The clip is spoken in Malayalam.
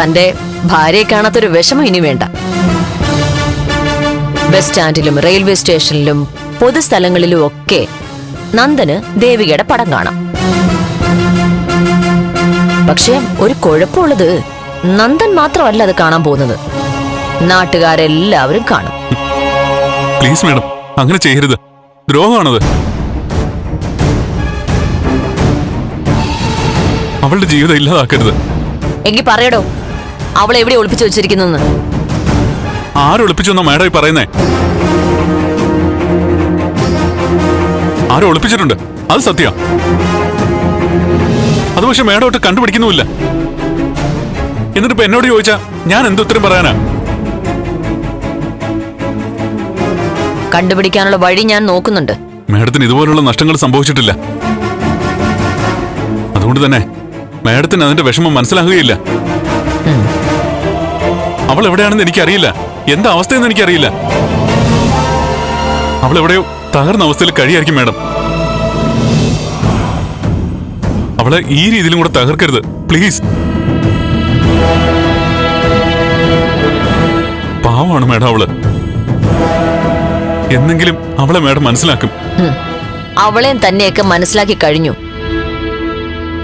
തന്റെ ഭാര്യയെ കാണാത്തൊരു വിഷമം ഇനി വേണ്ട. ബസ് സ്റ്റാൻഡിലും റെയിൽവേ സ്റ്റേഷനിലും പൊതുസ്ഥലങ്ങളിലും ഒക്കെ നന്ദന് ദേവികയുടെ പടം കാണാം. പക്ഷേ ഒരു കുഴപ്പമുള്ളത് നന്ദൻ മാത്രമല്ല അത് കാണാൻ പോകുന്നത്. നാട്ടുകാരെല്ലാവരും കാണും. പ്ലീസ് മാഡം അങ്ങനെ ചെയ്യരുത്. ദ്രോഹമാണത് അവളുടെ ജീവിതം ഇല്ലാതാക്കരുത്. എങ്കിൽ പറയടോ. അവൾ എവിടെ ഒളിപ്പിച്ചു വെച്ചിരിക്കുന്നെന്ന്? ആരൊളിപ്പിച്ചെന്നോ മാഡം ഈ പറയുന്നേ? ആരോ ഒളിപ്പിച്ചിട്ടുണ്ട്? അത് സത്യ. അത് പക്ഷെ മാഡം ഒട്ട് കണ്ടുപിടിക്കുന്നുമില്ല. എന്നിട്ട് ഇപ്പൊ എന്നോട് ചോദിച്ചാ ഞാൻ എന്തുത്തരം പറയാനാ? കണ്ടുപിടിക്കാനുള്ള വഴി ഞാൻ നോക്കുന്നുണ്ട്. മേഡത്തിന് ഇതുപോലുള്ള നഷ്ടങ്ങൾ സംഭവിച്ചിട്ടില്ല. അതുകൊണ്ട് തന്നെ മേഡത്തിന് അതിന്റെ വിഷമം മനസ്സിലാകുകയില്ല. അവൾ എവിടെയാണെന്ന് എനിക്കറിയില്ല. എന്താ അവസ്ഥയെന്ന് എനിക്കറിയില്ല. അവൾ എവിടെയോ തകർന്ന അവസ്ഥയിൽ കഴിയായിരിക്കും മാഡം. അവളെ ഈ രീതിയിലും കൂടെ തകർക്കരുത്. പ്ലീസ്. പാവമാണ് മാഡം അവൾ. എന്നെങ്കിലും അവളെ മാഡം മനസ്സിലാക്കും. അവളെയും തന്നെയൊക്കെ മനസ്സിലാക്കി കഴിഞ്ഞു.